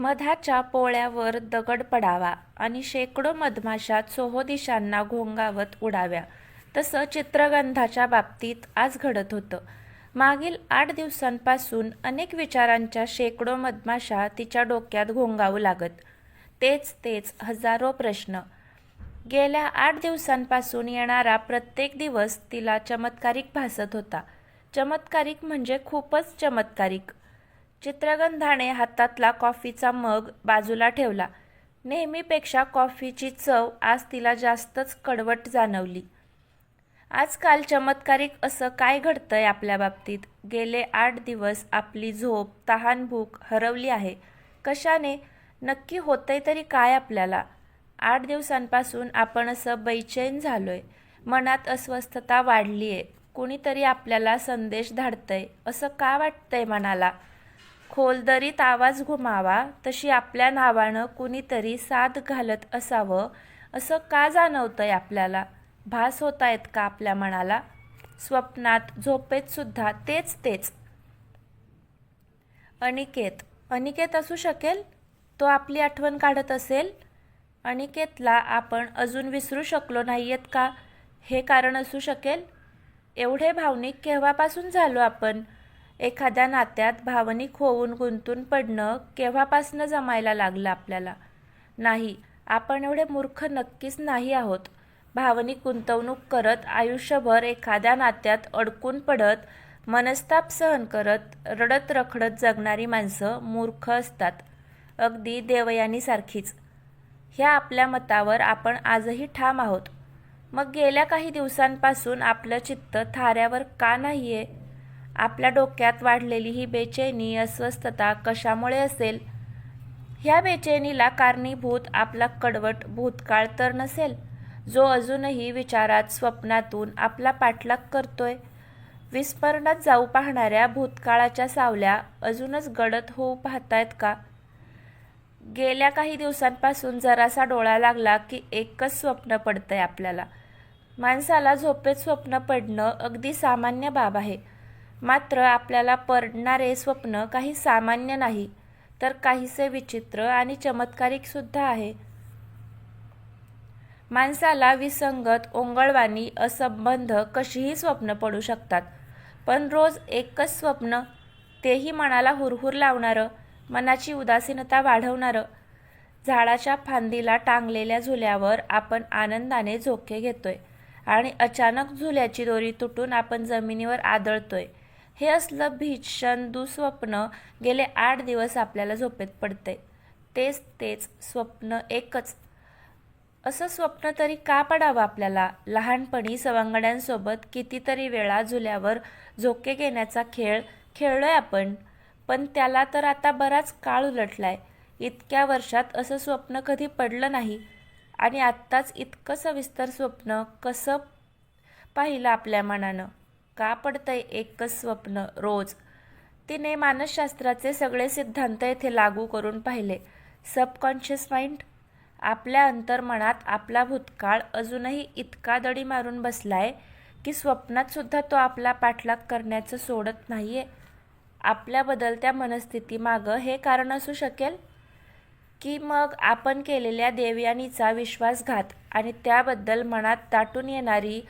मधाच्या पोळ्यावर दगड पडावा आणि शेकडो मधमाशा चोहो दिशांना घोंगावत उडाव्या. तसं चित्रगंधाच्या बाबतीत आज घडत होतं. मागील आठ दिवसांपासून अनेक विचारांच्या शेकडो मधमाशा तिच्या डोक्यात घोंगावू लागत. तेच तेच हजारो प्रश्न. गेल्या आठ दिवसांपासून येणारा प्रत्येक दिवस तिला चमत्कारिक भासत होता. चमत्कारिक म्हणजे खूपच चमत्कारिक. चित्रगंधाने हातातला कॉफीचा मग बाजूला ठेवला. नेहमीपेक्षा कॉफीची चव आज तिला जास्तच कडवट जाणवली. आजकाल चमत्कारिक असं काय घडतंय आपल्या बाबतीत? गेले आठ दिवस आपली झोप तहान भूक हरवली आहे. कशाने? नक्की होतंय तरी काय आपल्याला? आठ दिवसांपासून आपण असं बैचैन झालोय. मनात अस्वस्थता वाढली आहे कुणीतरी आपल्याला संदेश धाडतंय. असं का वाटतंय मनाला? खोलदरीत आवाज घुमावा तशी आपल्या नावानं कुणीतरी साथ घालत असावं असं का जाणवतंय आपल्याला? भास होत आहेत का आपल्या मनाला? स्वप्नात झोपेत सुद्धा तेच तेच. अनिकेत अनिकेत असू शकेल? तो आपली आठवण काढत असेल? अनिकेतला आपण अजून विसरू शकलो नाही आहेत का? हे कारण असू शकेल? एवढे भावनिक केव्हापासून झालो आपण? एखाद्या नात्यात भावनिक होऊन गुंतून पडणं केव्हापासनं जमायला लागलं आपल्याला? नाही आपण एवढे मूर्ख नक्कीच नाही आहोत. भावनिक गुंतवणूक करत आयुष्यभर एखाद्या नात्यात अडकून पडत मनस्ताप सहन करत रडत रखडत जगणारी माणसं मूर्ख असतात. अगदी देवयानीसारखीच. ह्या आपल्या मतावर आपण आजही ठाम आहोत. मग गेल्या काही दिवसांपासून आपलं चित्त थाऱ्यावर का नाही आहे आपल्या डोक्यात वाढलेली ही बेचैनी अस्वस्थता कशामुळे असेल? ह्या बेचैनीला कारणीभूत आपला कडवट भूतकाळ तर नसेल जो अजूनही विचारात स्वप्नातून आपला पाठलाग करतोय. विस्मरणात जाऊ पाहणाऱ्या भूतकाळाच्या सावल्या अजूनच गडद होऊ पाहतायत का? गेल्या काही दिवसांपासून जरासा डोळा लागला की एकच स्वप्न पडतंय आपल्याला. माणसाला झोपेत स्वप्न पडणं अगदी सामान्य बाब आहे. मात्र आपल्याला पडणारे स्वप्न काही सामान्य नाही तर काहीसे विचित्र आणि चमत्कारिक सुद्धा आहे. माणसाला विसंगत ओंगळवाणी असंबंध कशीही स्वप्न पडू शकतात पण रोज एकच स्वप्न तेही मनाला हुरहुर लावणारं मनाची उदासीनता वाढवणारं झाडाच्या फांदीला टांगलेल्या झुल्यावर आपण आनंदाने झोके घेतोय आणि अचानक झुल्याची दोरी तुटून आपण जमिनीवर आदळतोय. हे असलं भीषण दुःस्वप्न गेले आठ दिवस आपल्याला झोपेत पडते तेच तेच स्वप्न एकच. असं स्वप्न तरी का पडावं आपल्याला? लहानपणी सवंगड्यांसोबत कितीतरी वेळा झुल्यावर झोके घेण्याचा खेळ खेळलोय आपण. पण त्याला तर आता बराच काळ उलटलाय. इतक्या वर्षात असं स्वप्न कधी पडलं नाही. आणि आत्ताच इतकं सविस्तर स्वप्न कसं पाहिलं आपल्या मनानं? का पडतंय एकच स्वप्न रोज? तिने मानसशास्त्राचे सगळे सिद्धांत येथे लागू करून पाहिले. Subconscious mind? आपल्या अंतर्मनात आपला भूतकाळ अजूनही इतका दडी मारून बसलाय की स्वप्नात सुद्धा तो आपला पाठलाग करण्याचं सोडत नाहीये. आपल्या बदलत्या मनस्थितीमागं हे कारण असू शकेल? की मग आपण केलेल्या देवयानीचा विश्वासघात आणि त्याबद्दल मनात दाटून येणारी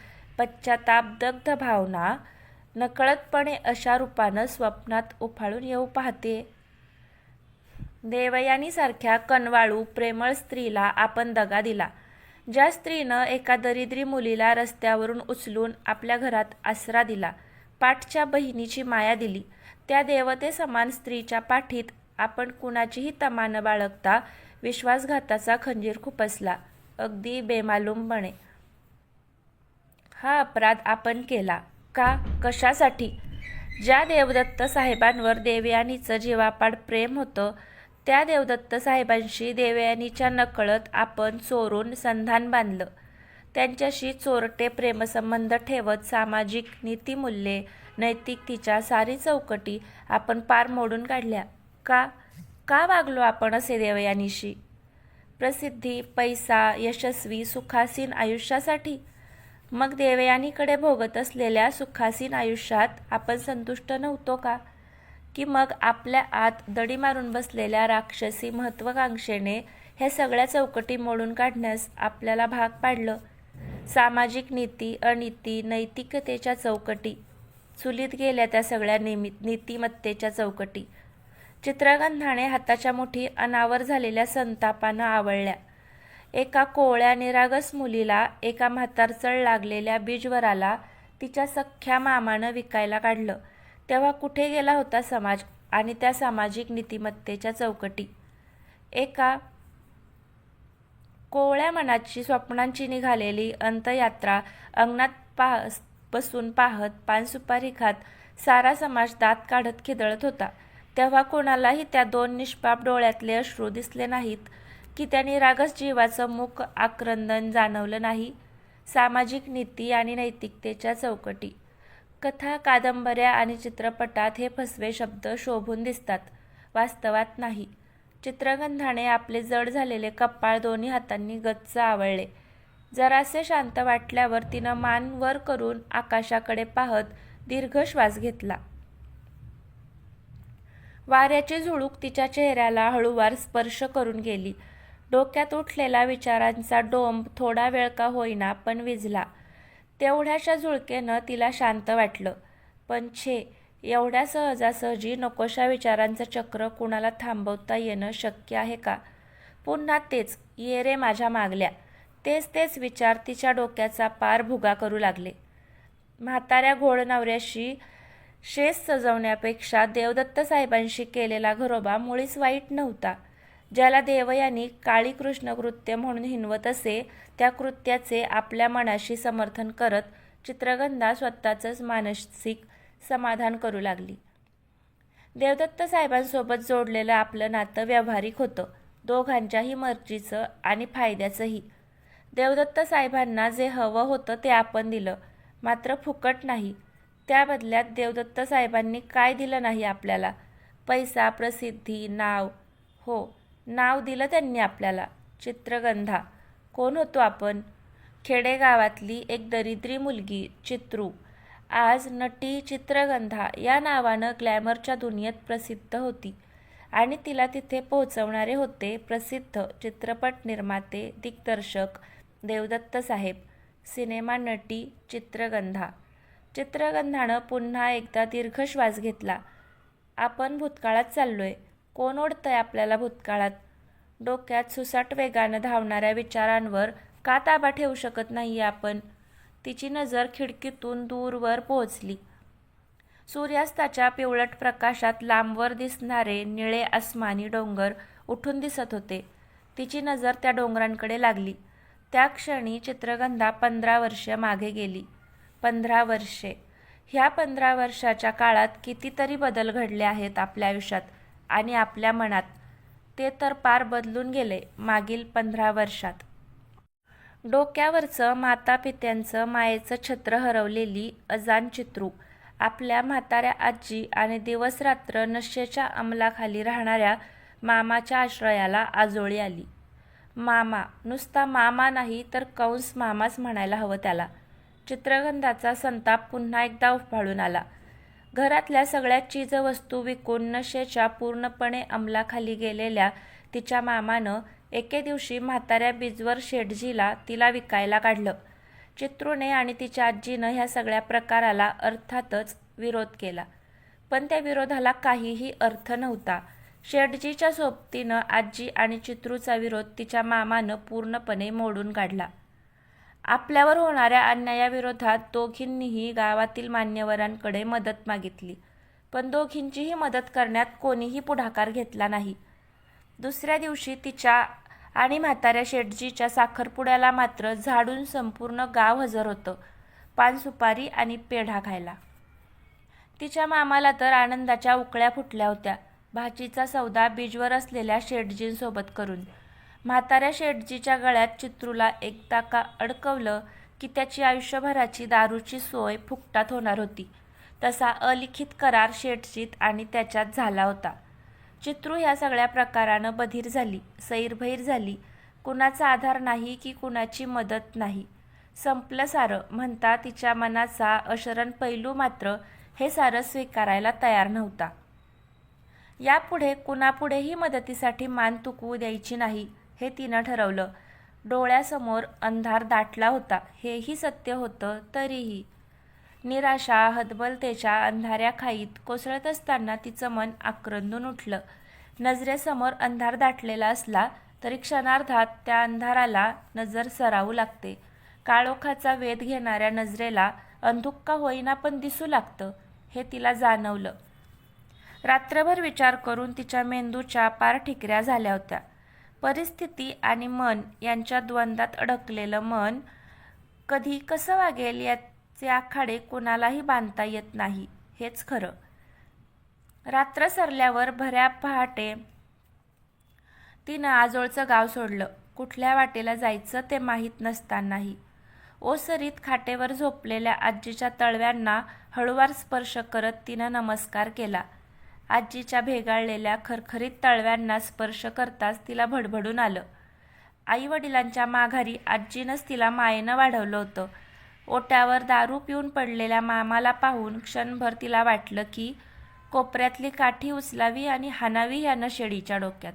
पश्चातापदग्ध भावना नकळतपणे अशा रूपानं स्वप्नात उफाळून येऊ पाहते. देवयानीसारख्या कनवाळू प्रेमळ स्त्रीला आपण दगा दिला. ज्या स्त्रीनं एका दरिद्री मुलीला रस्त्यावरून उचलून आपल्या घरात आसरा दिला पाठच्या बहिणीची माया दिली त्या देवते समान स्त्रीच्या पाठीत आपण कुणाचीही तमा न बाळगता विश्वासघाताचा खंजीर खुपसला अगदी बेमालूमपणे. हा अपराध आपण केला. का? कशासाठी? ज्या देवदत्त साहेबांवर देवयानीचं जीवापाड प्रेम होतं त्या देवदत्त साहेबांशी देवयानीच्या नकळत आपण चोरून संधान बांधलं. त्यांच्याशी चोरटे प्रेमसंबंध ठेवत सामाजिक नीतिमूल्ये नैतिकतेच्या सारी चौकटी आपण पार मोडून काढल्या. का? का वागलो आपण असे देवयानीशी? प्रसिद्धी पैसा यशस्वी सुखासीन आयुष्यासाठी? मग देवयानीकडे भोगत असलेल्या सुखासीन आयुष्यात आपण संतुष्ट नव्हतो का? की मग आपल्या आत दडी मारून बसलेल्या राक्षसी महत्त्वाकांक्षेने हे सगळ्या चौकटी मोडून काढण्यास आपल्याला भाग पाडलं. सामाजिक नीती अनिती नैतिकतेच्या चौकटी चुलीत गेल्या त्या सगळ्या नेमी नीतिमत्तेच्या चौकटी चित्रगंधाने हाताच्या मुठी अनावर झालेल्या संतापानं आवळल्या. एका कोवळ्या निरागस मुलीला एका म्हातारचळ लागलेल्या बीजवराला तिच्या सख्ख्या मामानं विकायला काढलं. तेव्हा कुठे गेला होता समाज आणि त्या सामाजिक नीतिमत्तेच्या चौकटी? एका कोवळ्या मनाची स्वप्नांची निघालेली अंतयात्रा अंगणात पाह बसून पाहत पानसुपारी खात सारा समाज दात काढत खिदळत होता. तेव्हा कोणालाही त्या दोन निष्पाप डोळ्यातले अश्रू दिसले नाहीत. की त्यांनी रागस जीवाचं मुख आक्रंदन जाणवलं नाही. सामाजिक नीती आणि नैतिकतेच्या चौकटी. कथा कादंबऱ्या आणि चित्रपटात हे फसवे शब्द शोभून दिसतात. वास्तवात नाही. चित्रगंधाने आपले जड झालेले कपाळ दोन्ही हातांनी गच्च आवळले. जरासे शांत वाटल्यावर तिनं मान वर करून आकाशाकडे पाहत दीर्घ श्वास घेतला. वाऱ्याची झुळूक तिच्या चेहऱ्याला हळूवार स्पर्श करून गेली. डोक्यात उठलेला विचारांचा डोंब थोडा वेळ का होईना पण विझला. तेवढ्याशा झुळकेनं तिला शांत वाटलं. पण छे एवढ्या सहजासहजी नकोशा विचारांचं चक्र कुणाला थांबवता येणं शक्य आहे का? पुन्हा तेच ये रे माझ्या मागल्या. तेच तेच विचार तिच्या डोक्याचा पार भुगा करू लागले. म्हाताऱ्या घोडनावऱ्याशी शेष शेस सजवण्यापेक्षा देवदत्त साहेबांशी केलेला घरोबा मुळीच वाईट नव्हता. ज्याला देवयानी काळी कृष्ण कृत्य म्हणून हिनवत असे त्या कृत्याचे आपल्या मनाशी समर्थन करत चित्रगंधा स्वतःचंच मानसिक समाधान करू लागली. देवदत्त साहेबांसोबत जोडलेलं आपलं नातं व्यावहारिक होतं. दोघांच्याही मर्जीचं आणि फायद्याचंही. देवदत्त साहेबांना जे हवं होतं ते आपण दिलं. मात्र फुकट नाही. त्या बदल्यात देवदत्त साहेबांनी काय दिलं नाही आपल्याला? पैसा प्रसिद्धी नाव हो नाव दिलं त्यांनी आपल्याला. चित्रगंधा. कोण होतो आपण? खेडेगावातली एक दरिद्री मुलगी चित्रू. आज नटी चित्रगंधा या नावानं ग्लॅमरच्या दुनियेत प्रसिद्ध होती आणि तिला तिथे पोहोचवणारे होते प्रसिद्ध चित्रपट निर्माते दिग्दर्शक देवदत्त साहेब. सिनेमा नटी चित्रगंधा. चित्रगंधानं पुन्हा एकदा दीर्घ श्वास घेतला. आपण भूतकाळात चाललोय. कोण ओढतंय आपल्याला भूतकाळात? डोक्यात सुसाट वेगानं धावणाऱ्या विचारांवर का ताबा ठेवू शकत नाही आपण? तिची नजर खिडकीतून दूरवर पोहोचली. सूर्यास्ताच्या पिवळट प्रकाशात लांबवर दिसणारे निळे आसमानी डोंगर उठून दिसत होते. तिची नजर त्या डोंगरांकडे लागली. त्या क्षणी चित्रगंधा पंधरा वर्षे मागे गेली. पंधरा वर्षे. ह्या पंधरा वर्षाच्या काळात कितीतरी बदल घडले आहेत आपल्या आयुष्यात. आणि आपल्या मनात. ते तर पार बदलून गेले मागील पंधरा वर्षात. डोक्यावरचं मातापित्यांचं मायेचं छत्र हरवलेली अजान चित्रू आपल्या म्हाताऱ्या आजी आणि दिवसरात्र नशेच्या अंमलाखाली राहणाऱ्या मामाच्या आश्रयाला आजोळी आली. मामा नुसता मामा नाही तर कंस मामाच म्हणायला हवं त्याला. चित्रगंधाचा संताप पुन्हा एकदा उफाळून आला. घरातल्या सगळ्या चीजवस्तू विकून नशेच्या पूर्णपणे अंमलाखाली गेलेल्या तिच्या मामानं एके दिवशी म्हाताऱ्या बिजवर शेटजीला तिला विकायला काढलं. चित्रूने आणि तिच्या आजीनं ह्या सगळ्या प्रकाराला अर्थातच विरोध केला. पण त्या विरोधाला काहीही अर्थ नव्हता. शेटजीच्या सोबतीनं आजी आणि चित्रूचा विरोध तिच्या मामानं पूर्णपणे मोडून काढला. आपल्यावर होणाऱ्या अन्यायाविरोधात दोघींनीही गावातील मान्यवरांकडे मदत मागितली. पण दोघींचीही मदत करण्यात कोणीही पुढाकार घेतला नाही. दुसऱ्या दिवशी तिच्या आणि म्हाताऱ्या शेटजीच्या साखरपुड्याला मात्र झाडून संपूर्ण गाव हजर होतं. पान सुपारी आणि पेढा खायला. तिच्या मामाला तर आनंदाच्या उकळ्या फुटल्या होत्या. भाचीचा सौदा बीजवर असलेल्या शेटजींसोबत करून. म्हाताऱ्या शेटजीच्या गळ्यात चित्रूला एकदा का अडकवलं की त्याची आयुष्यभराची दारूची सोय फुकटात होणार होती. तसा अलिखित करार शेटजीत आणि त्याच्यात झाला होता. चित्रू ह्या सगळ्या प्रकारानं बधीर झाली सैरभैर झाली. कुणाचा आधार नाही की कुणाची मदत नाही. संपलं सारं म्हणता तिच्या मनाचा अशरण पैलू मात्र हे सारं स्वीकारायला तयार नव्हता. यापुढे कुणापुढेही मदतीसाठी मान तुकवू द्यायची नाही. हे तिनं ठरवलं. डोळ्यासमोर अंधार दाटला होता. हेही सत्य होतं तरीही. निराशा हतबलतेच्या अंधाऱ्या खाईत कोसळत असताना तिचं मन आक्रंदून उठलं. नजरेसमोर अंधार दाटलेला असला तरी क्षणार्धात त्या अंधाराला नजर सरावू लागते. काळोखाचा वेध घेणाऱ्या नजरेला अंधुक्का होईना पण दिसू लागतं हे तिला जाणवलं. रात्रभर विचार करून तिच्या मेंदूच्या पार ठिकऱ्या झाल्या होत्या. परिस्थिती आणि मन यांच्या द्वंद्वात अडकलेलं मन कधी कसं वागेल याचे आखाडे कोणालाही बांधता येत नाही हेच खरं. रात्र सरल्यावर भऱ्या पहाटे तिनं आजोळचं गाव सोडलं. कुठल्या वाटेला जायचं ते माहीत नसतानाही. ओसरीत खाटेवर झोपलेल्या आजीच्या तळव्यांना हळूवार स्पर्श करत तिनं नमस्कार केला. आजीच्या भेगाळलेल्या खरखरीत तळव्यांना स्पर्श करताच तिला भडभडून आलं. आई वडिलांच्या माघारी आजीनंच तिला मायेनं वाढवलं होतं. ओट्यावर दारू पिऊन पडलेल्या मामाला पाहून क्षणभर तिला वाटलं की कोपऱ्यातली काठी उचलावी आणि हाणावी या नशेडीच्या डोक्यात.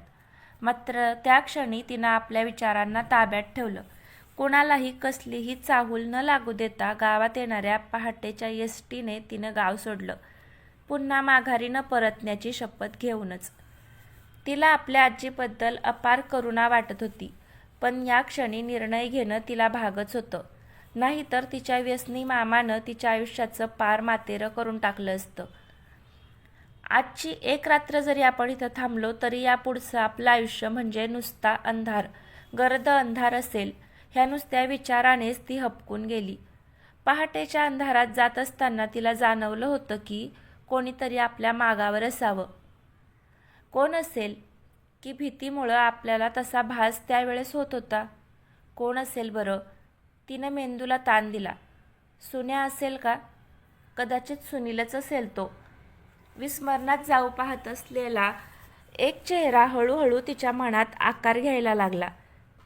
मात्र त्या क्षणी तिनं आपल्या विचारांना ताब्यात ठेवलं. कोणालाही कसलीही चाहूल न लागू देता गावात येणाऱ्या पहाटेच्या एस टीने तिनं गाव सोडलं. पुन्हा माघारी न परतण्याची शपथ घेऊनच. तिला आपल्या आजीबद्दल अपार करुणा वाटत होती पण या क्षणी निर्णय घेणं तिला भागच होतं. नाहीतर तिच्या व्यसनी मामानं तिच्या आयुष्याचं पार मातेरं करून टाकलं असतं. आजची एक रात्र जरी आपण इथं थांबलो तरी या पुढचं आपलं आयुष्य म्हणजे नुसता अंधार. गर्द अंधार असेल ह्या नुसत्या विचारानेच ती हपकून गेली. पहाटेच्या अंधारात जात असताना तिला जाणवलं होतं की कोणीतरी आपल्या मागावर असावं. कोण असेल की भीतीमुळं आपल्याला तसा भास त्यावेळेस होत होता? कोण असेल बरं? तिनं मेंदूला ताण दिला. सुन्या असेल का? कदाचित सुनीलच असेल तो. विस्मरणात जाऊ पाहत असलेला एक चेहरा हळूहळू तिच्या मनात आकार घ्यायला लागला.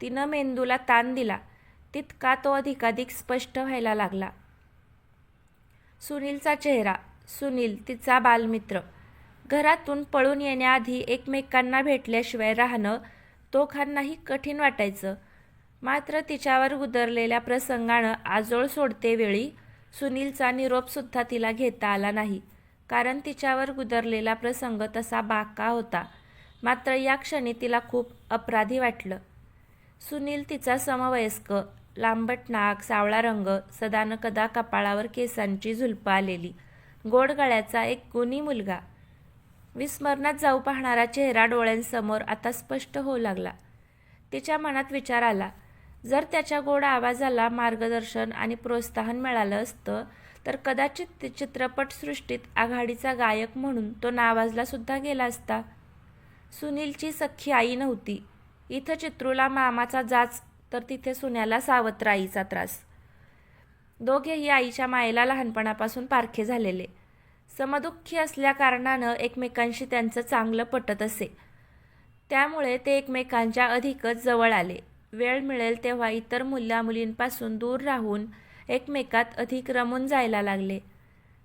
तिनं मेंदूला ताण दिला. तितका तो अधिकाधिक स्पष्ट व्हायला लागला. सुनीलचा चेहरा सुनील तिचा बालमित्र. घरातून पळून येण्याआधी एकमेकांना भेटल्याशिवाय राहणं दोघांनाही कठीण वाटायचं. मात्र तिच्यावर उदरलेल्या प्रसंगानं आजोळ सोडतेवेळी सुनीलचा निरोपसुद्धा तिला घेता आला नाही. कारण तिच्यावर गुदरलेला प्रसंग तसा बाका होता. मात्र या क्षणी तिला खूप अपराधी वाटलं. सुनील तिचा समवयस्क लांबट नाक सावळा रंग सदानकदा कपाळावर केसांची झुलपं आलेली. गोड गळ्याचा एक गुणी मुलगा. विस्मरणात जाऊ पाहणारा चेहरा डोळ्यांसमोर आता स्पष्ट होऊ लागला. तिच्या मनात विचार आला. जर त्याच्या गोड आवाजाला मार्गदर्शन आणि प्रोत्साहन मिळालं असतं तर कदाचित चित्रपटसृष्टीत आघाडीचा गायक म्हणून तो नावाजला सुद्धा गेला असता. सुनीलची सख्खी आई नव्हती. इथं चित्रूला मामाचा जाच तर तिथे सुन्याला सावत्राईचा त्रास. दोघेही आईच्या मायेला लहानपणापासून पारखे झालेले. समदुःखी असल्या कारणानं एकमेकांशी त्यांचं चांगलं पटत असे. त्यामुळे ते एकमेकांच्या अधिकच जवळ आले. वेळ मिळेल तेव्हा इतर मुल्या मुलींपासून दूर राहून एकमेकात अधिक रमून जायला लागले.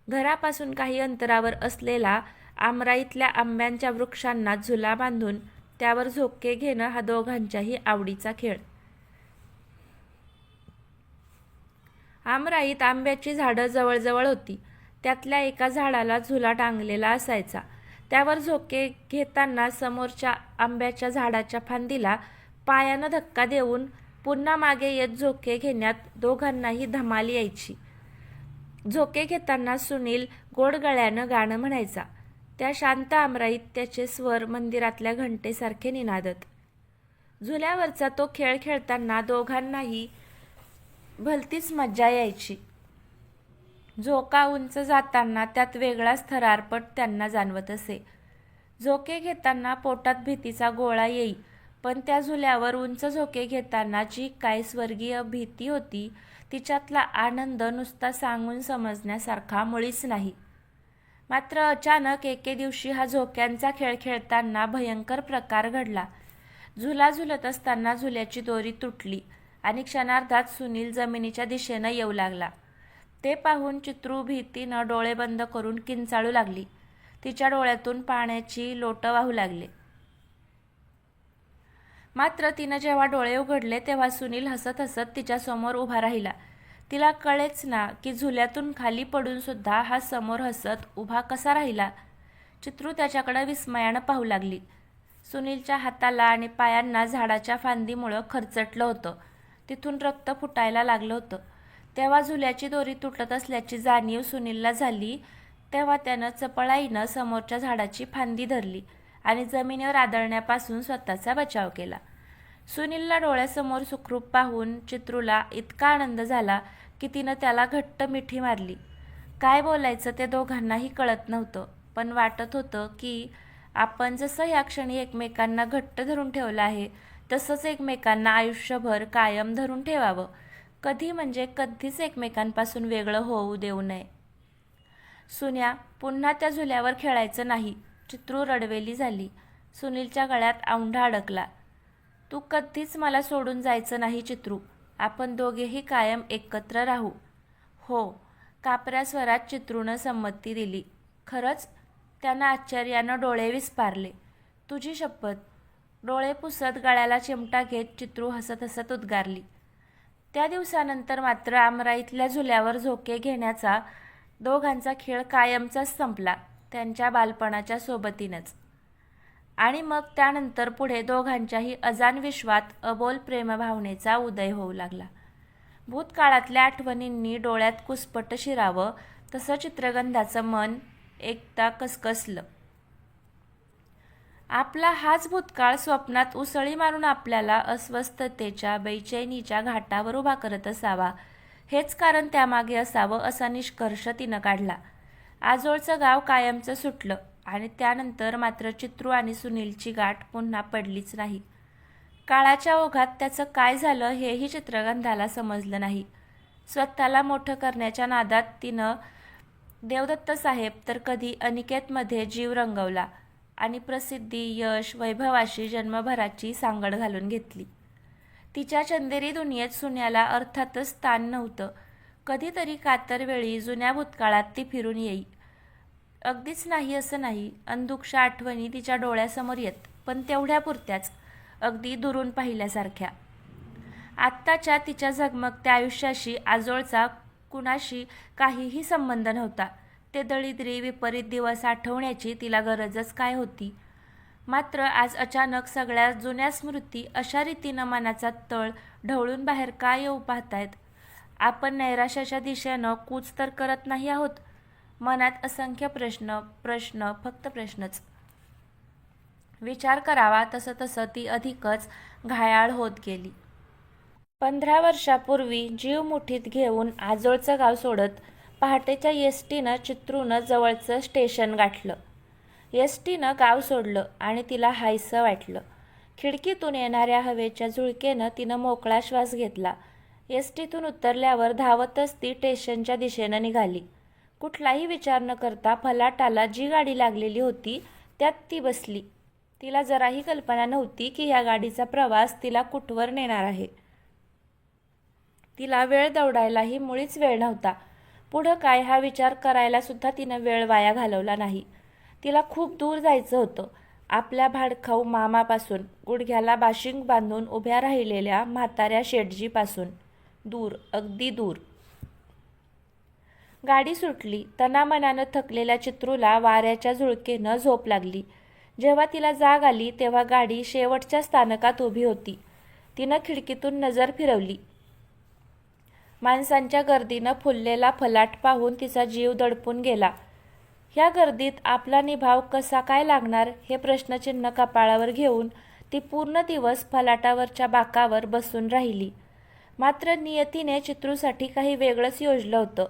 घरापासून काही अंतरावर असलेला आमराईतल्या आंब्यांच्या वृक्षांना झुला बांधून त्यावर झोके घेणं हा दोघांच्याही आवडीचा खेळ. आमराईत आंब्याची झाडं जवळजवळ होती. त्यातल्या एका झाडाला झुला टांगलेला असायचा. त्यावर झोके घेताना समोरच्या आंब्याच्या झाडाच्या फांदीला पायानं धक्का देऊन पुन्हा मागे येत झोके घेण्यात दोघांनाही धमाल यायची. झोके घेताना सुनील गोडगळ्यानं गाणं म्हणायचा. त्या शांत आमराईत त्याचे स्वर मंदिरातल्या घंटेसारखे निनादत. झुल्यावरचा तो खेळ खेळताना दोघांनाही भलतीच मज्जा यायची. झोका उंच जाताना त्यात वेगळाच थरारपट त्यांना जाणवत असे. झोके घेताना पोटात भीतीचा गोळा येई पण त्या झुल्यावर उंच झोके घेताना जी काय स्वर्गीय भीती होती तिच्यातला आनंद नुसता सांगून समजण्यासारखा मुळीच नाही. मात्र अचानक एके दिवशी हा झोक्यांचा खेळ खेळताना भयंकर प्रकार घडला. झुला झुलत असताना झुल्याची दोरी तुटली. आणि क्षणार्धात सुनील जमिनीच्या दिशेनं येऊ लागला. ते पाहून चित्रू भीतीनं डोळे बंद करून किंचाळू लागली. तिच्या डोळ्यातून पाण्याची लोटं वाहू लागले. मात्र तिनं जेव्हा डोळे उघडले तेव्हा सुनील हसत हसत तिच्यासमोर उभा राहिला. तिला कळेच ना की झुल्यातून खाली पडून सुद्धा हा समोर हसत उभा कसा राहिला. चित्रू त्याच्याकडे विस्मयानं पाहू लागली. सुनीलच्या हाताला आणि पायांना झाडाच्या फांदीमुळं खरचटलं होतं. तिथून रक्त फुटायला लागलं होतं. तेव्हा झुल्याची दोरी तुटत असल्याची जाणीव सुनीलला झाली. तेव्हा त्यानं चपळाईनं समोरच्या झाडाची फांदी धरली आणि जमिनीवर आदळण्यापासून स्वतःचा बचाव केला. सुनीलला डोळ्यासमोर सुखरूप पाहून चित्रूला इतका आनंद झाला की तिनं त्याला घट्ट मिठी मारली. काय बोलायचं ते दोघांनाही कळत नव्हतं पण वाटत होतं की आपण जसं या क्षणी एकमेकांना घट्ट धरून ठेवलं आहे तसंच एकमेकांना आयुष्यभर कायम धरून ठेवावं. कधी म्हणजे कधीच एकमेकांपासून वेगळं होऊ देऊ नये. सुन्या पुन्हा त्या झुल्यावर खेळायचं नाही. चित्रू रडवेली झाली. सुनीलच्या गळ्यात औंढा अडकला. तू कधीच मला सोडून जायचं नाही चित्रू. आपण दोघेही कायम एकत्र राहू. हो. कापऱ्या स्वरात चित्रूनं संमती दिली. खरंच? त्यानं आश्चर्यानं डोळे विस्पारले. तुझी शपथ. डोळे पुसत गळ्याला चिमटा घेत चित्रू हसत हसत उद्गारली. त्या दिवसानंतर मात्र आमराईतल्या झुल्यावर झोके घेण्याचा दोघांचा खेळ कायमचाच संपला त्यांच्या बालपणाच्या सोबतीनंच. आणि मग त्यानंतर पुढे दोघांच्याही अजान विश्वात अबोल प्रेमभावनेचा उदय होऊ लागला. भूतकाळातल्या आठवणींनी डोळ्यात कुसपट शिरावं तसं चित्रगंधाचं मन एकदा कसकसलं. आपला हाच भूतकाळ स्वप्नात उसळी मारून आपल्याला अस्वस्थतेच्या बेचैनीच्या घाटावर उभा करत असावा. हेच कारण त्यामागे असावं असा निष्कर्ष तिनं काढला. आजोळचं गाव कायमचं सुटलं आणि त्यानंतर मात्र चित्रू आणि सुनीलची गाठ पुन्हा पडलीच नाही. काळाच्या ओघात त्याचं काय झालं हेही चित्रगंधाला समजलं नाही. स्वतःला मोठं करण्याच्या नादात तिनं देवदत्त साहेब तर कधी अनिकेतमध्ये जीव रंगवला. आणि प्रसिद्धी यश वैभवाशी जन्मभराची सांगड घालून घेतली. तिच्या चंदेरी दुनियेत सुन्याला अर्थातच स्थान नव्हतं. कधीतरी कातरवेळी जुन्या भूतकाळात ती फिरून येई. अगदीच नाही असं नाही अंधुक्षा आठवणी तिच्या डोळ्यासमोर येत पण तेवढ्या पुरत्याच अगदी दुरून पाहिल्यासारख्या. आत्ताच्या तिच्या झगमगत्या आयुष्याशी आजोळचा कुणाशी काहीही संबंध नव्हता. ते दळिद्री विपरीत दिवस आठवण्याची तिला गरजच काय होती? मात्र आज अचानक सगळ्या जुन्या स्मृती अशा रीतीनं मनाचा तळ ढवळून बाहेर का येऊ पाहतायत? आपण नैराश्याच्या दिशेनं कूच तर करत नाही आहोत? मनात असंख्य प्रश्न प्रश्न फक्त प्रश्नच. विचार करावा तसं तसं ती अधिकच घायाळ होत गेली. पंधरा वर्षापूर्वी जीव मुठीत घेऊन आजोळचं गाव सोडत पहाटेच्या एस टीनं चित्रूनं जवळचं स्टेशन गाठलं. एस टीनं गाव सोडलं आणि तिला हायसं वाटलं. खिडकीतून येणाऱ्या हवेच्या झुळकेनं तिनं मोकळा श्वास घेतला. एस टीतून उतरल्यावर धावतच ती स्टेशनच्या दिशेनं निघाली. कुठलाही विचार न करता फलाटाला जी गाडी लागलेली होती त्यात ती बसली. तिला जराही कल्पना नव्हती की या गाडीचा प्रवास तिला कुठवर नेणार आहे. तिला वेळ दौडायलाही मुळीच वेळ नव्हता. पुढं काय हा विचार करायला सुद्धा तिनं वेळ वाया घालवला नाही. तिला खूप दूर जायचं होतं. आपल्या भाडखाऊ मामापासून गुडघ्याला बाशिंग बांधून उभ्या राहिलेल्या म्हाताऱ्या शेटजीपासून. दूर अगदी दूर. गाडी सुटली. तनामनानं थकलेल्या चित्रूला वाऱ्याच्या झुळकेनं झोप लागली. जेव्हा तिला जाग आली तेव्हा गाडी शेवटच्या स्थानकात उभी होती. तिनं खिडकीतून नजर फिरवली. माणसांच्या गर्दीनं फुललेला फलाट पाहून तिचा जीव दडपून गेला. ह्या गर्दीत आपला निभाव कसा काय लागणार हे प्रश्नचिन्ह कपाळावर घेऊन ती पूर्ण दिवस फलाटावरच्या बाकावर बसून राहिली. मात्र नियतीने चित्रूसाठी काही वेगळंच योजलं होतं.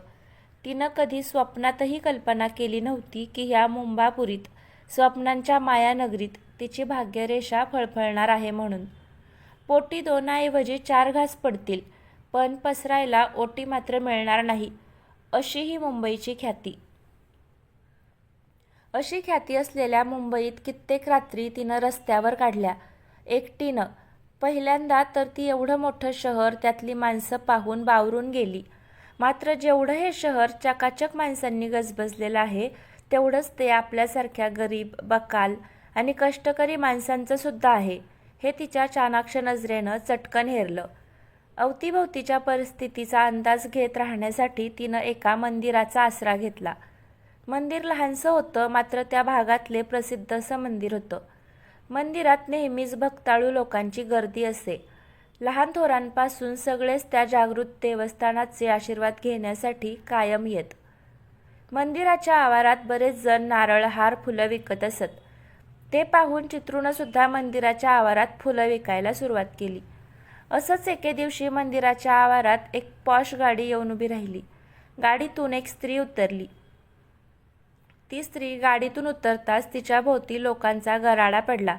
तिनं कधी स्वप्नातही कल्पना केली नव्हती की ह्या मुंबापुरीत स्वप्नांच्या मायानगरीत तिची भाग्यरेषा फळफळणार आहे म्हणून. पोटी दोनाऐवजी चार घास पडतील पण पसरायला ओटी मात्र मिळणार नाही अशी ही मुंबईची ख्याती. अशी ख्याती असलेल्या मुंबईत कित्येक रात्री तिनं रस्त्यावर काढल्या. एकटीनं. पहिल्यांदा तर ती एवढं मोठं शहर त्यातली माणसं पाहून बावरून गेली. मात्र जेवढं हे शहर चकाचक माणसांनी गजबजलेलं आहे तेवढंच ते आपल्यासारख्या गरीब बकाल आणि कष्टकरी माणसांचं सुद्धा आहे हे तिच्या चाणाक्ष नजरेनं चटकन हेरलं. अवतीभवतीच्या परिस्थितीचा अंदाज घेत राहण्यासाठी तिनं एका मंदिराचा आसरा घेतला. मंदिर लहानसं होतं मात्र त्या भागातले प्रसिद्ध असं मंदिर होतं. मंदिरात नेहमीच भक्ताळू लोकांची गर्दी असे लहान थोरांपासून सगळेच त्या जागृत देवस्थानाचे आशीर्वाद घेण्यासाठी कायम येत. मंदिराच्या आवारात बरेच जण नारळ हार फुलं विकत असत. ते पाहून चित्रूनसुद्धा मंदिराच्या आवारात फुलं विकायला सुरुवात केली. असंच एके दिवशी मंदिराच्या आवारात एक पॉश गाडी येऊन उभी राहिली. गाडीतून एक स्त्री उतरली. ती स्त्री गाडीतून उतरताच तिच्या भोवती लोकांचा गराडा पडला.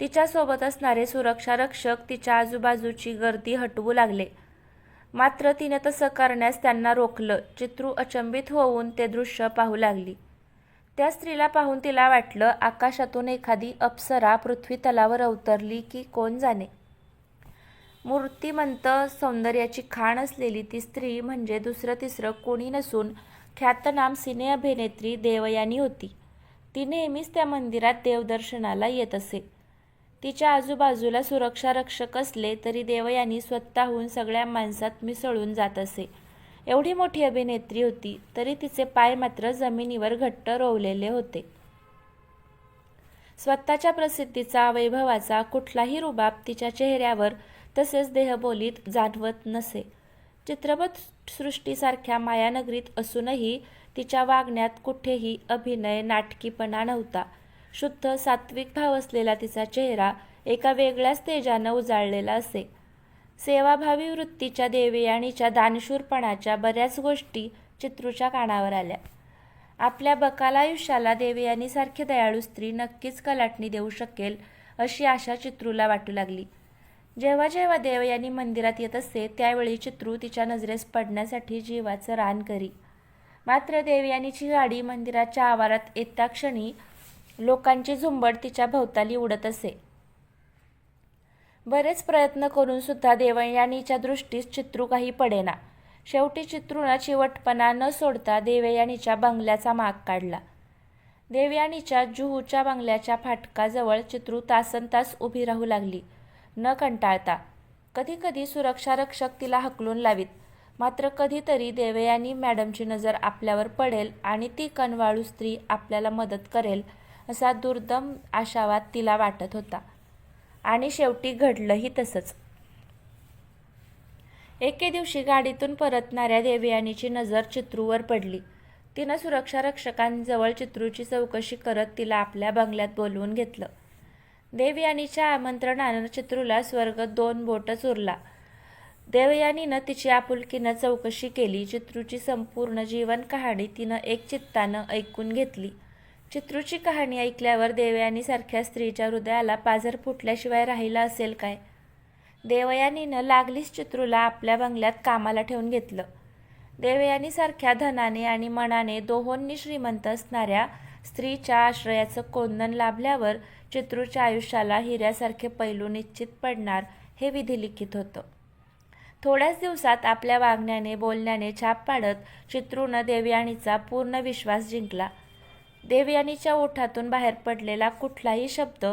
तिच्यासोबत असणारे सुरक्षा रक्षक तिच्या आजूबाजूची गर्दी हटवू लागले. मात्र तिने तसं करण्यास त्यांना रोखलं. चित्रू अचंबित होऊन ते दृश्य पाहू लागली. त्या स्त्रीला पाहून तिला वाटलं आकाशातून एखादी अप्सरा पृथ्वी तलावर अवतरली की कोण जाणे. मूर्तिमंत सौंदर्याची खाण असलेली ती स्त्री म्हणजे दुसरं तिसरं कोणी नसून ख्यातनाम सिने अभिनेत्री देवयानी होती. ती नेहमीच त्या मंदिरात देवदर्शनाला येत असे. तिच्या आजूबाजूला सुरक्षा रक्षक असले तरी देवयानी स्वतःहून सगळ्या माणसात मिसळून जात असे. एवढी मोठी अभिनेत्री होती तरी तिचे पाय मात्र जमिनीवर घट्ट रोवलेले होते. स्वतःच्या प्रसिद्धीचा वैभवाचा कुठलाही रुबाब तिच्या चेहऱ्यावर तसेच देहबोलीत जाणवत नसे. चित्रपट सृष्टीसारख्या मायानगरीत असूनही तिच्या वागण्यात कुठेही अभिनय नाटकीपणा नव्हता. शुद्ध सात्विक भाव असलेला तिचा चेहरा एका वेगळ्याच तेजानं उजाळलेला असे. सेवाभावी वृत्तीच्या देवयानीच्या दानशूरपणाच्या बऱ्याच गोष्टी चित्रूच्या कानावर आल्या. आपल्या बकाल आयुष्याला देवयानीसारखी दयाळू स्त्री नक्कीच कलाटणी देऊ शकेल अशी आशा चित्रूला वाटू लागली. जेव्हा जेव्हा देवयानी मंदिरात येत असे त्यावेळी चित्रू तिच्या नजरेस पडण्यासाठी जीवाचं रान करी. मात्र देवयानीची गाडी मंदिराच्या आवारात येता क्षणी लोकांची झुंबड तिच्या भोवताली उडत असे. बरेच प्रयत्न करून सुद्धा देवयानीच्या दृष्टीस चित्रू काही पडेना. शेवटी चित्रूनं चिवटपणा न सोडता देवयानीच्या बंगल्याचा माग काढला. देवयानीच्या जुहूच्या बंगल्याच्या फाटकाजवळ चित्रू तासन तास उभी राहू लागली. न कंटाळता. कधीकधी सुरक्षा रक्षक तिला हकलून लावीत. मात्र कधीतरी देवयानी मॅडमची नजर आपल्यावर पडेल आणि ती कनवाळू स्त्री आपल्याला मदत करेल असा दुर्दम आशावाद तिला वाटत होता. आणि शेवटी घडलंही तसंच. एके दिवशी गाडीतून परतणाऱ्या देवयानीची नजर चित्रूवर पडली. तिनं सुरक्षा रक्षकांजवळ चित्रूची चौकशी करत तिला आपल्या बंगल्यात बोलवून घेतलं. देवयानीच्या आमंत्रणानं चित्रूला स्वर्ग दोन बोटच उरला देवयानीनं तिची आपुलकीनं चौकशी केली. चित्रूची संपूर्ण जीवन कहाणी तिनं एक चित्तानं ऐकून घेतली. चित्रूची कहाणी ऐकल्यावर देवयानीसारख्या स्त्रीच्या हृदयाला पाझर फुटल्याशिवाय राहिला असेल काय? देवयानीनं लागलीच चित्रूला आपल्या बंगल्यात कामाला ठेवून घेतलं. देवयानीसारख्या धनाने आणि मनाने दोहोंनी श्रीमंत असणाऱ्या स्त्रीच्या आश्रयाचं कोंदन लाभल्यावर चित्रूच्या आयुष्याला हिऱ्यासारखे पैलू निश्चित पडणार हे विधिलिखित होतं. थोड्याच दिवसात आपल्या वागण्याने बोलण्याने छाप पाडत चित्रूनं देवयानीचा पूर्ण विश्वास जिंकला. देवयानीच्या ओठातून बाहेर पडलेला कुठलाही शब्द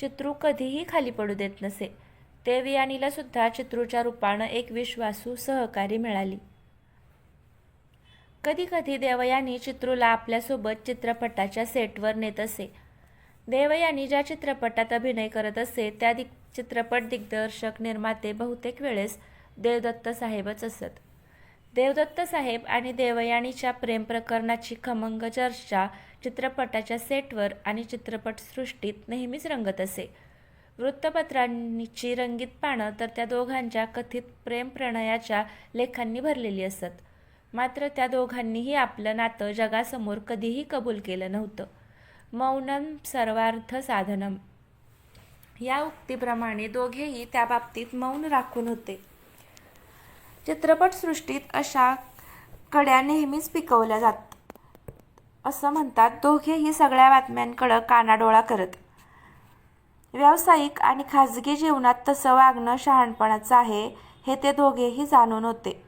चित्रू कधीही खाली पडू देत नसे. देवयानीला सुद्धा चित्रूच्या रूपानं एक विश्वासू सहकारी मिळाली. कधीकधी देवयानी चित्रूला आपल्यासोबत चित्रपटाच्या सेटवर नेत असे. देवयानी ज्या चित्रपटात अभिनय करत असे त्या दिग चित्रपट दिग्दर्शक निर्माते बहुतेक वेळेस देवदत्त साहेबच असत. देवदत्त साहेब आणि देवयानीच्या प्रेम प्रकरणाची खमंग चर्चा चित्रपटाच्या सेटवर आणि चित्रपटसृष्टीत नेहमीच रंगत असे. वृत्तपत्रांची रंगीत पानं तर त्या दोघांच्या कथित प्रेम प्रणयाच्या लेखांनी भरलेली असत. मात्र त्या दोघांनीही आपलं नातं जगासमोर कधीही कबूल केलं नव्हतं. मौनम सर्वार्थ साधनम. या उक्तीप्रमाणे दोघेही त्या बाबतीत मौन राखून होते. चित्रपटसृष्टीत अशा कड्या नेहमीच पिकवल्या जात. असं म्हणतात दोघेही सगळ्या बातम्यांकडं कानाडोळा करत. व्यावसायिक आणि खाजगी जीवनात तसं वागणं शहाणपणाचं आहे हे ते दोघेही जाणून होते.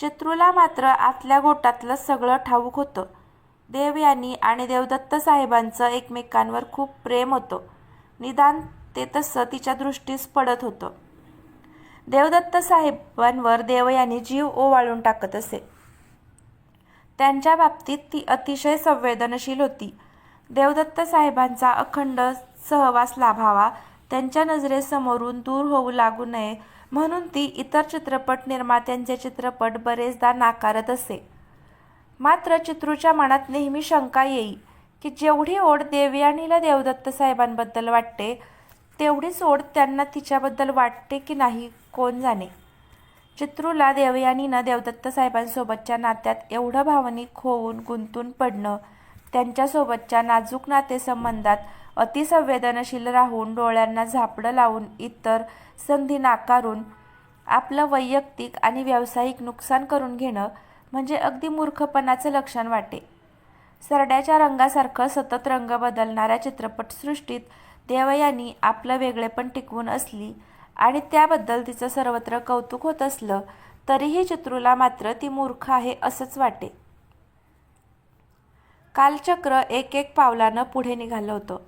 चित्रूला मात्र आतल्या गोटातलं सगळं ठाऊक होतं. देवयानी आणि देवदत्त साहेबांचं एकमेकांवर खूप प्रेम होतं. निदान ते तसं तिच्या दृष्टीस पडत होतं. देवदत्त साहेबांवर देवयानी जीव ओवाळून टाकत असे. त्यांच्या बाबतीत ती अतिशय संवेदनशील होती. देवदत्त साहेबांचा अखंड सहवास लाभावा त्यांच्या नजरेसमोरून दूर होऊ लागू नये म्हणून ती इतर चित्रपट निर्मात्यांचे चित्रपट बरेचदा नाकारत असे. मात्र चित्रूच्या मनात नेहमी शंका येई की जेवढी ओढ देवयानीला देवदत्त साहेबांबद्दल वाटते तेवढीच ओढ त्यांना तिच्याबद्दल वाटते की नाही कोण जाणे? चित्रूला देवयानीनं देवदत्त साहेबांसोबतच्या नात्यात एवढं भावनिक होऊन गुंतून पडणं त्यांच्यासोबतच्या नाजूक नातेसंबंधात अतिसंवेदनशील राहून डोळ्यांना झापडं लावून इतर संधी नाकारून आपलं वैयक्तिक आणि व्यावसायिक नुकसान करून घेणं म्हणजे अगदी मूर्खपणाचं लक्षण वाटे. सरड्याच्या रंगासारखं सतत रंग बदलणाऱ्या चित्रपटसृष्टीत देवयानी आपलं वेगळेपण टिकवून असली आणि त्याबद्दल तिचं सर्वत्र कौतुक होत असलं तरीही चित्रूला मात्र ती मूर्ख आहे असंच वाटे. कालचक्र एक एक पावलानं पुढे निघालं होतं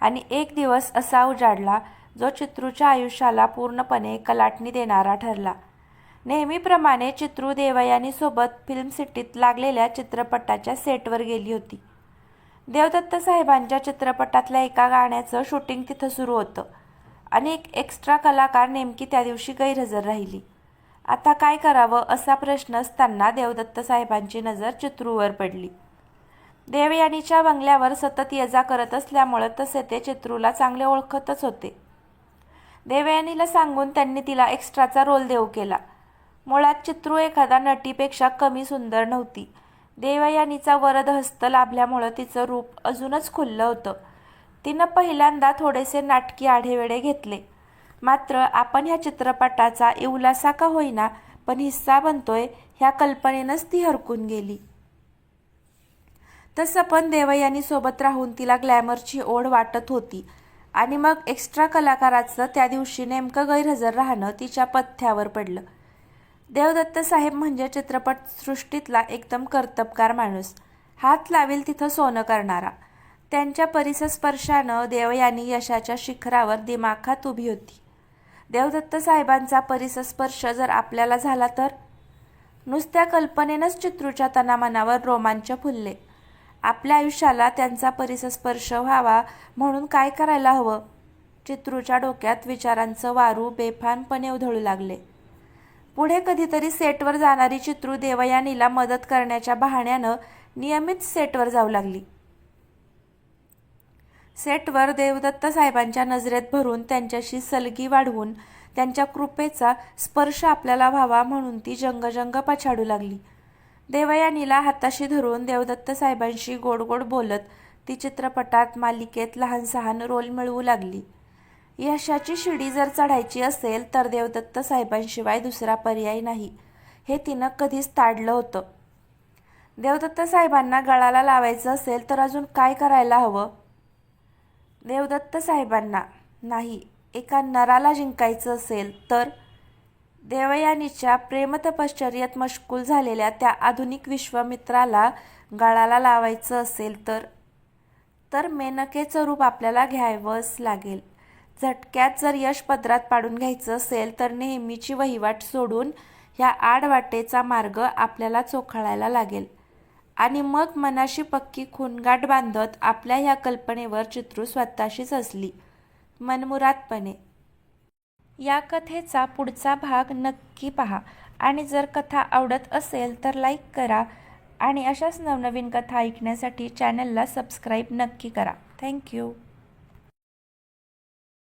आणि एक दिवस असा उजाडला जो चित्रूच्या आयुष्याला पूर्णपणे कलाटणी देणारा ठरला. नेहमीप्रमाणे चित्रू देवयानीसोबत फिल्म सिटीत लागलेल्या चित्रपटाच्या सेटवर गेली होती. देवदत्त साहेबांच्या चित्रपटातल्या एका गाण्याचं शूटिंग तिथं सुरू होतं. आणि एक एक्स्ट्रा कलाकार नेमकी त्या दिवशी गैरहजर राहिली. आता काय करावं असा प्रश्न असताना देवदत्त साहेबांची नजर चित्रूवर पडली. देवयानीच्या बंगल्यावर सतत ये जा करत असल्यामुळं तसे ते चित्रूला चांगले ओळखतच होते. देवयानीला सांगून त्यांनी तिला एक्स्ट्राचा रोल देऊ केला. मुळात चित्रू एखादा नटीपेक्षा कमी सुंदर नव्हती. देवयानीचा वरद हस्त लाभल्यामुळं तिचं रूप अजूनच खुललं होतं. तिनं पहिल्यांदा थोडेसे नाटकी आढेवेढे घेतले. मात्र आपण ह्या चित्रपटाचा इवलासा का होईना पण हिस्सा बनतोय ह्या कल्पनेनंच ती हरकून गेली. तसं पण देवयानीसोबत राहून तिला ग्लॅमरची ओढ वाटत होती. आणि मग एक्स्ट्रा कलाकाराचं त्या दिवशी नेमकं गैरहजर राहणं तिच्या पथ्यावर पडलं. देवदत्त साहेब म्हणजे चित्रपटसृष्टीतला एकदम कर्तबकार माणूस. हात लावेल तिथं सोनं करणारा. त्यांच्या परिसस्पर्शानं देवयानी यशाच्या शिखरावर दिमाखात उभी होती. देवदत्त साहेबांचा परिसस्पर्श जर आपल्याला झाला तर? नुसत्या कल्पनेनंच चित्रूच्या तनामनावर रोमांच फुलले. आपल्या आयुष्याला त्यांचा परिसस्पर्श व्हावा म्हणून काय करायला हवं? चित्रूच्या डोक्यात विचारांचं वारू बेफानपणे उधळू लागले. पुढे कधीतरी सेटवर जाणारी चित्रू देवयानीला मदत करण्याच्या बहाण्यानं नियमित सेटवर जाऊ लागली. सेटवर देवदत्त साहेबांच्या नजरेत भरून त्यांच्याशी सलगी वाढवून त्यांच्या कृपेचा स्पर्श आपल्याला व्हावा म्हणून ती जंगजंग पछाडू लागली. देवयानीला हाताशी धरून देवदत्त साहेबांशी गोड गोड बोलत ती चित्रपटात मालिकेत लहान सहान रोल मिळवू लागली. यशाची शिडी जर चढायची असेल तर देवदत्त साहेबांशिवाय दुसरा पर्याय नाही. हे तिनं कधीच ताडलं होतं. देवदत्त साहेबांना गळाला लावायचं असेल तर अजून काय करायला हवं? देवदत्त साहेबांना नाही एका नराला जिंकायचं असेल तर? देवयानीच्या प्रेमतपश्चर्यात मशकूल झालेल्या त्या आधुनिक विश्वामित्राला गळाला लावायचं असेल तर? तर मेनकेचं रूप आपल्याला घ्यावंच लागेल. झटक्यात जर यश पदरात पाडून घ्यायचं असेल तर नेहमीची वहिवाट सोडून ह्या आडवाटेचा मार्ग आपल्याला चोखाळायला लागेल. आणि मग मनाशी पक्की खूनगाठ बांधत आपल्या ह्या कल्पनेवर चित्रू स्वतःशीच असली. मनमुरातपणे या कथेचा पुढचा भाग नक्की पहा आणि जर कथा आवडत असेल तर लाईक करा आणि अशाच नवनवीन कथा ऐकण्यासाठी चॅनलला सबस्क्राईब नक्की करा. थँक्यू.